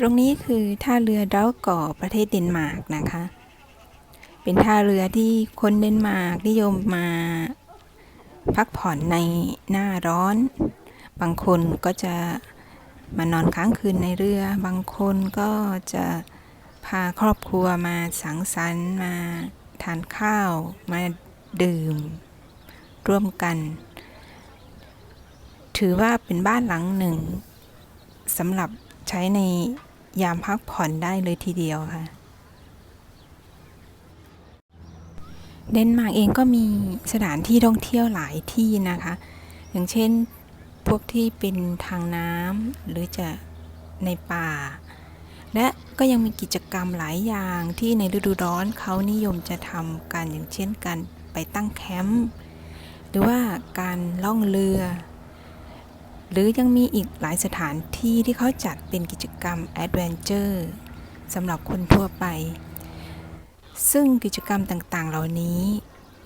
ตรงนี้คือท่าเรือดาวก่อประเทศเดนมาร์กนะคะ เป็นท่าเรือที่คนเดนมาร์กนิยมมาพักผ่อนในหน้าร้อน บางคนก็จะมานอนค้างคืนในเรือ บางคนก็จะพาครอบครัวมาสังสรรค์มาทานข้าว มาดื่ม ร่วมกัน ถือว่าเป็นบ้านหลังหนึ่งสำหรับใช้ใน ยามพักผ่อนได้เลยทีเดียวค่ะ เดนมาร์กเองก็มีสถานที่ท่องเที่ยวหลายที่นะคะ อย่างเช่นพวกที่เป็นทางน้ำหรือจะในป่า และก็ยังมีกิจกรรมหลายอย่างที่ในฤดูร้อนเขานิยมจะทำกันอย่างเช่นการไปตั้งแคมป์หรือว่าการล่องเรือ หรือยังมีอีกหลายสถานที่ที่เขาจัดเป็นกิจกรรมแอดเวนเจอร์สำหรับคนทั่วไป ซึ่งกิจกรรมต่างๆ เหล่านี้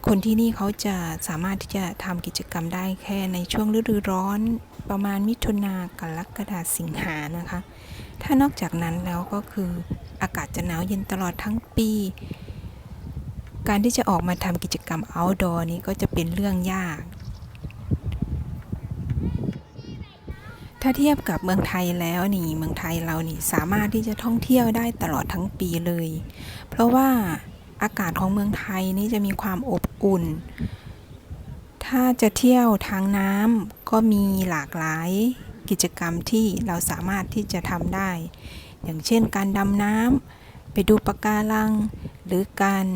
คนที่นี่เขาจะสามารถที่จะทำกิจกรรมได้แค่ในช่วงฤดูร้อนประมาณมิถุนากรกฎาสิงหานะคะ ถ้านอกจากนั้นแล้วก็คืออากาศจะหนาวเย็นตลอดทั้งปี การที่จะออกมาทำกิจกรรม outdoor นี้ก็จะเป็นเรื่องยาก ถ้าเทียบกับเมืองไทยแล้วนี่เมืองไทยเรานี่สามารถที่จะท่องเที่ยวได้ตลอดทั้งปีเลย เพราะว่าอากาศของเมืองไทยนี่จะมีความอบอุ่น ถ้าจะเที่ยวทางน้ำก็มีหลากหลายกิจกรรมที่เราสามารถที่จะทำได้ อย่างเช่นการดำน้ำไปดูปะการัง หรือการ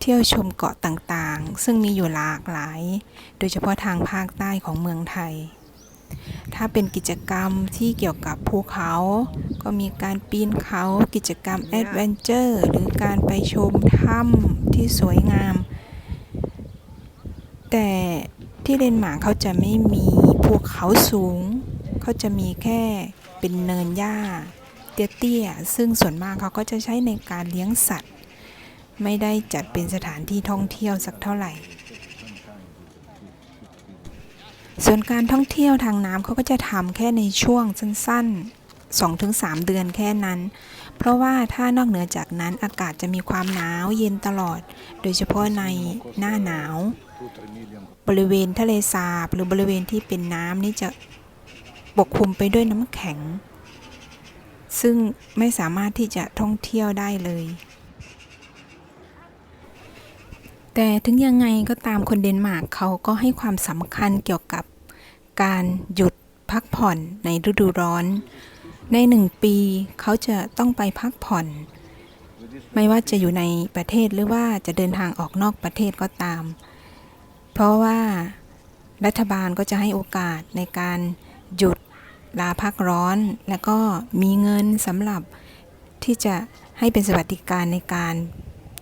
เที่ยวชมเกาะต่างๆ ซึ่งมีอยู่หลากหลาย โดยเฉพาะทางภาคใต้ของเมืองไทย ถ้าเป็นกิจกรรมที่เกี่ยวกับภูเขา ก็มีการปีนเขากิจกรรมแอดเวนเจอร์หรือการไปชมถ้ำที่สวยงาม แต่ที่เดนมาร์กเขาจะไม่มีภูเขาสูง เขาจะมีแค่เป็นเนินหญ้า เตี้ยๆ ซึ่งส่วนมากเขาก็จะใช้ในการเลี้ยงสัตว์ ไม่ได้จัดเป็นสถานที่ท่องเที่ยวสักเท่าไหร่ ส่วนการท่องเที่ยวทางน้ำเขาก็จะทำแค่ในช่วงสั้นๆ 2-3 เดือนแค่นั้น เพราะว่าถ้านอกเหนือจากนั้นอากาศจะมีความหนาวเย็นตลอด โดยเฉพาะในหน้าหนาว บริเวณทะเลสาบหรือบริเวณที่เป็นน้ำนี่จะปกคลุมไปด้วยน้ำแข็ง ซึ่งไม่สามารถที่จะท่องเที่ยวได้เลย แต่ถึงยังไงก็ตามคนเดนมาร์กเขาก็ให้ความสำคัญเกี่ยวกับการหยุดพักผ่อนในฤดูร้อน ในหนึ่งปีเขาจะต้องไปพักผ่อน ไม่ว่าจะอยู่ในประเทศหรือว่าจะเดินทางออกนอกประเทศก็ตาม เพราะว่ารัฐบาลก็จะให้โอกาสในการหยุดลาพักร้อน แล้วก็มีเงินสำหรับที่จะให้เป็นสวัสดิการในการ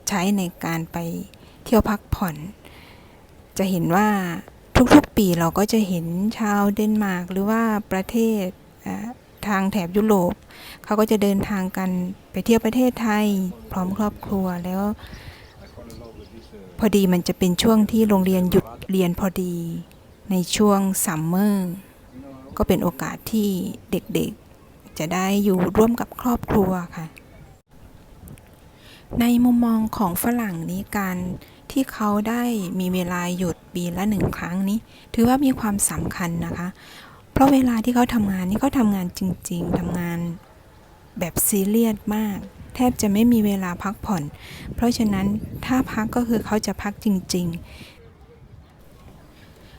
ใช้ในการไป เที่ยวพักผ่อน จะเห็นว่าทุกๆปีเราก็จะเห็นชาวเดนมาร์กหรือว่าประเทศทางแถบยุโรปเขาก็จะเดินทางกันไปเที่ยวประเทศไทย พร้อมครอบครัวแล้ว พอดีมันจะเป็นช่วงที่โรงเรียนหยุดเรียนพอดีในช่วงซัมเมอร์ก็เป็นโอกาสที่เด็กๆ จะได้อยู่ร่วมกับครอบครัวค่ะ ในมุมมองของฝรั่งนี้การ ที่เขาได้มีเวลาหยุดปีละหนึ่งครั้งนี้ ถือว่ามีความสำคัญนะคะ เพราะเวลาที่เขาทำงานนี่เขาทำงานจริง ๆทำงานแบบซีเรียสมาก แทบจะไม่มีเวลาพักผ่อน เพราะฉะนั้นถ้าพักก็คือเขาจะพักจริง ๆ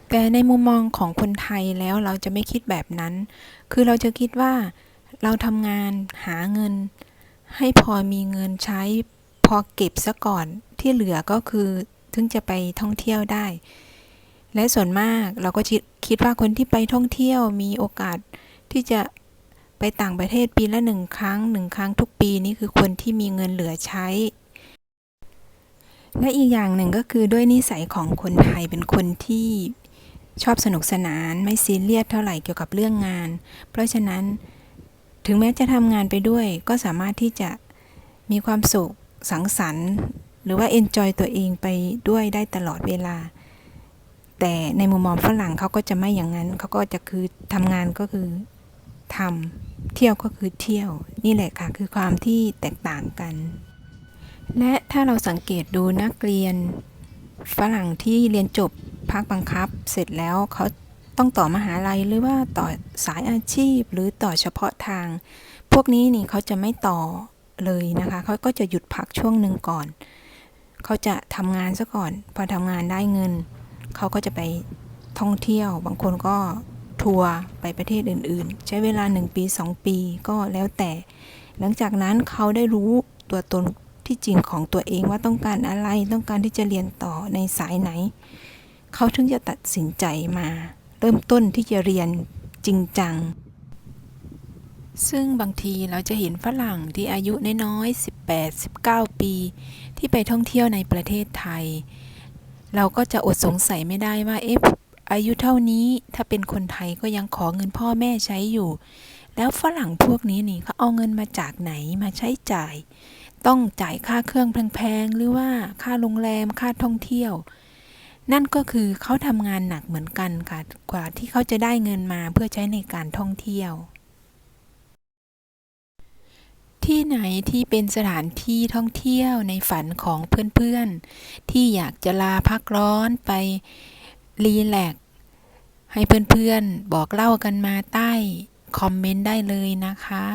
แต่ในมุมมองของคนไทยแล้วเราจะไม่คิดแบบนั้น คือเราจะคิดว่าเราทำงานหาเงิน ให้พอมีเงินใช้พอเก็บซะก่อน ที่เหลือก็คือถึงจะไปท่องเที่ยวได้ และส่วนมากเราก็คิดว่าคนที่ไปท่องเที่ยวมีโอกาสที่จะไปต่างประเทศปีละหนึ่งครั้งหนึ่งครั้งทุกปีนี่คือคนที่มีเงินเหลือใช้ และอีกอย่างหนึ่งก็คือด้วยนิสัยของคนไทยเป็นคนที่ชอบสนุกสนานไม่ซีเรียสเท่าไหร่เกี่ยวกับเรื่องงาน เพราะฉะนั้นถึงแม้จะทำงานไปด้วย ก็สามารถที่จะมีความสุขสังสรรค์ หรือว่าเอนจอยตัวเองไปด้วยได้ตลอดเวลา แต่ในมุมมองฝรั่งเขาก็จะไม่อย่างนั้น เขาก็จะคือทำงานก็คือทำเที่ยวก็คือเที่ยว นี่แหละค่ะ คือความที่แตกต่างกัน และถ้าเราสังเกตดูนักเรียนฝรั่งที่เรียนจบภาคบังคับ เสร็จแล้วเขาต้องต่อมหาลัยหรือว่าต่อสายอาชีพหรือต่อเฉพาะทาง พวกนี้นี่เขาจะไม่ต่อเลยนะคะ เขาก็จะหยุดพักช่วงหนึ่งก่อน เขาจะทำงานซะก่อน พอทำงานได้เงิน เขาก็จะไปท่องเที่ยว บางคนก็ทัวร์ไปประเทศอื่น ๆ ใช้เวลา 1 ปี 2 ปีก็แล้วแต่ หลังจากนั้นเขาได้รู้ตัวตนที่จริงของตัวเองว่าต้องการอะไร ต้องการที่จะเรียนต่อในสายไหน เขาถึงจะตัดสินใจมา เริ่มต้นที่จะเรียนจริงจัง ซึ่งบางทีเราจะเห็นฝรั่งที่อายุน้อยๆ 18 19 ปี ที่ไปท่องเที่ยวในประเทศไทย เราก็จะอดสงสัยไม่ได้ว่าเอ๊ะอายุเท่านี้ถ้าเป็นคนไทยก็ยังขอเงินพ่อแม่ใช้อยู่ แล้วฝรั่งพวกนี้นี่เขาเอาเงินมาจากไหนมาใช้จ่าย ต้องจ่ายค่าเครื่องแพงๆหรือว่าค่าโรงแรมค่าท่องเที่ยว นั่นก็คือเขาทำงานหนักเหมือนกันค่ะกว่าที่เขาจะได้เงินมาเพื่อใช้ในการท่องเที่ยว ที่ไหนที่เป็นสถานที่ท่องเที่ยวในฝันของเพื่อนๆ ที่อยากจะลาพักร้อนไปรีแลกให้เพื่อนๆ บอกเล่ากันมาใต้ คอมเมนต์ได้เลยนะคะ